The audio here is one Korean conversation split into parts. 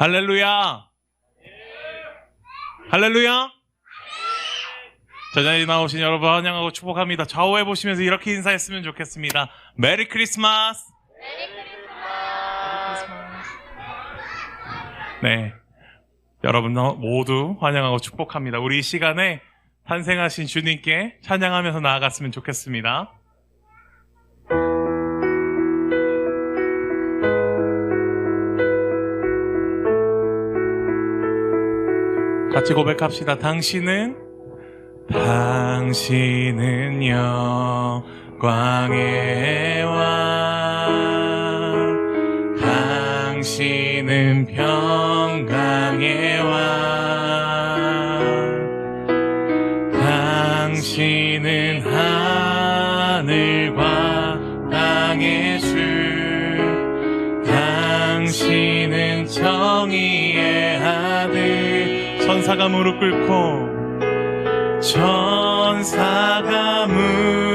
할렐루야. 할렐루야. 저 자리에 나오신 여러분 환영하고 축복합니다. 좌우에 보시면서 이렇게 인사했으면 좋겠습니다. 메리 크리스마스. 네. 여러분 모두 환영하고 축복합니다. 우리 이 시간에 탄생하신 주님께 찬양하면서 나아갔으면 좋겠습니다. 같이 고백합시다. 당신은 당신은 영광의 왕 당신은 평강의 천사가 무릎 꿇고 천사가 무릎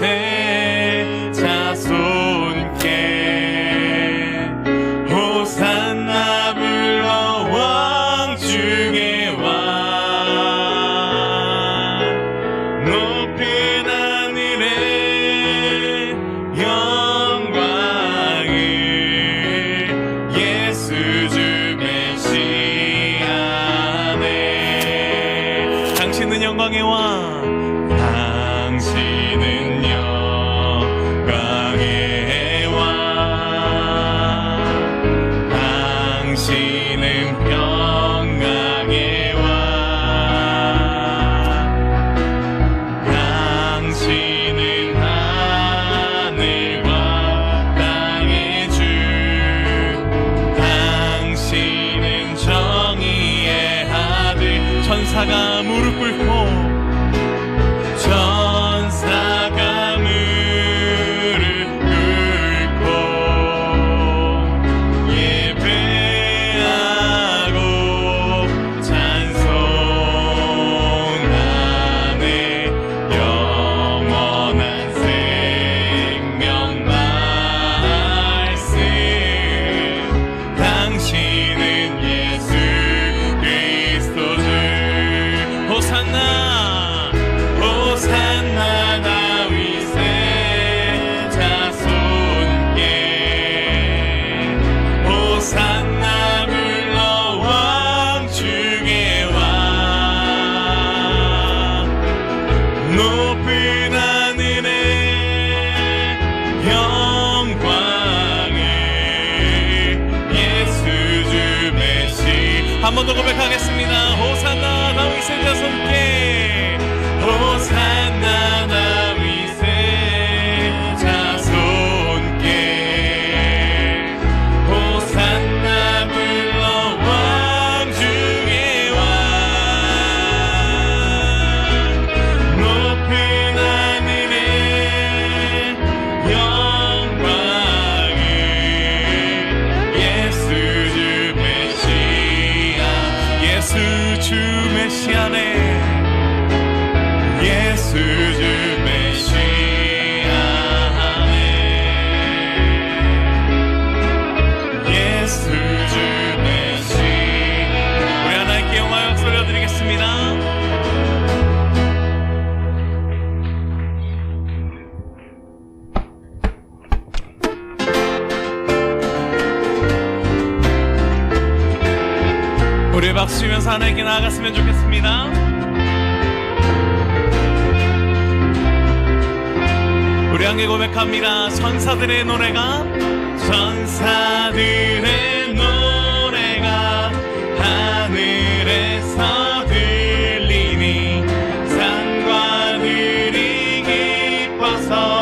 다 한 번 더 고백하겠습니다. 호산나 다윗의 자손께 하나님께 나아갔으면 좋겠습니다. 우리 함께 고백합니다. 천사들의 노래가 천사들의 노래가 하늘에서 들리니 산과 들이 기뻐서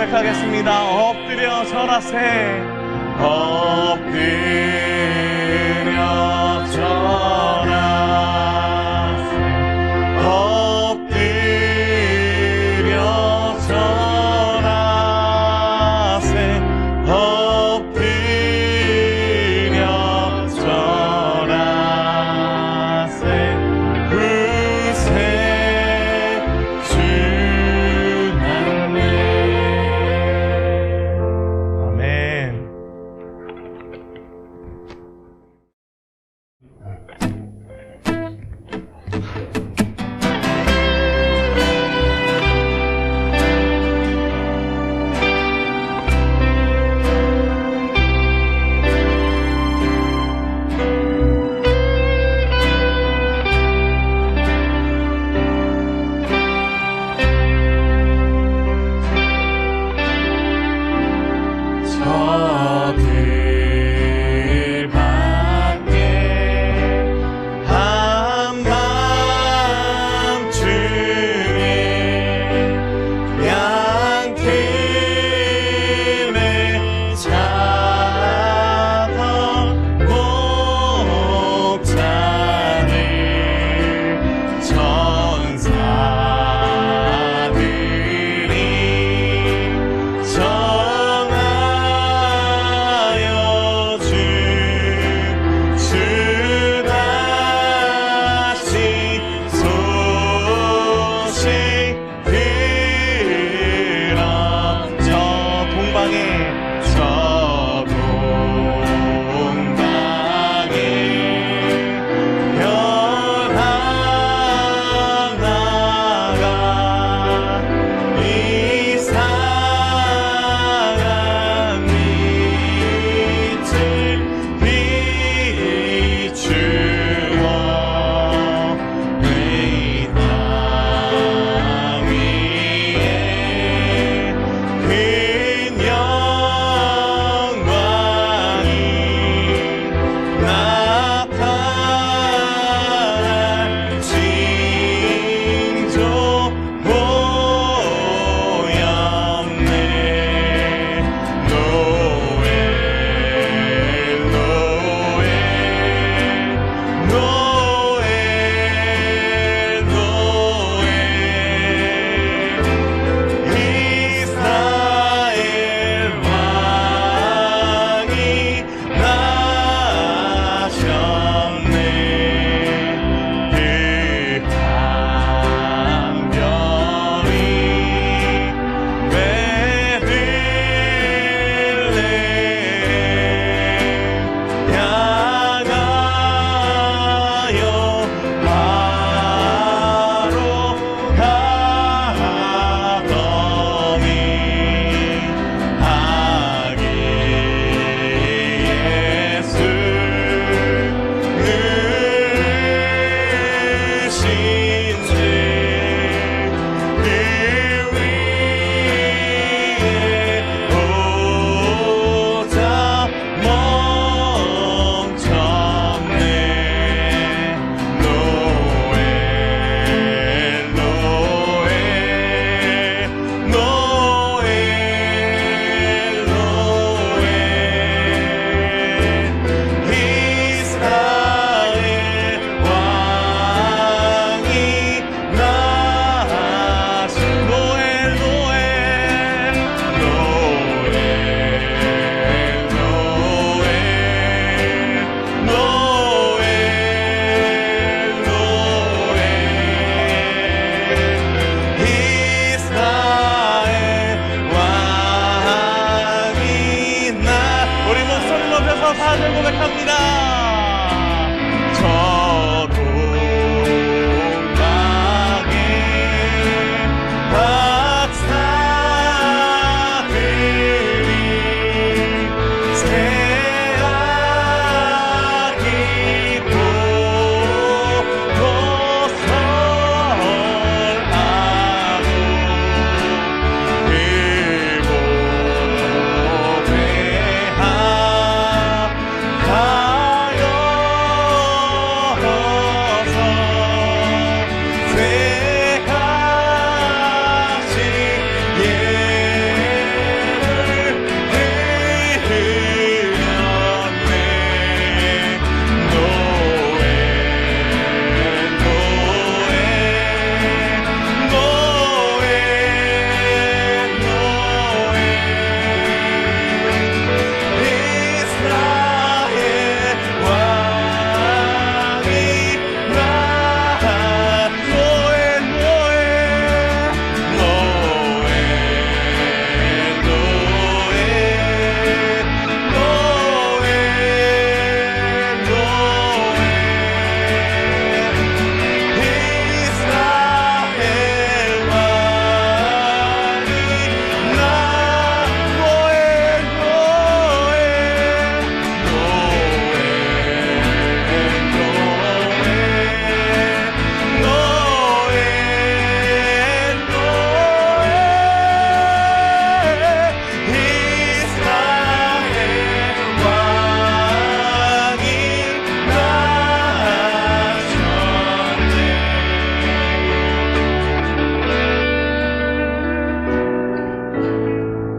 고백하겠습니다. 엎드려 서라세.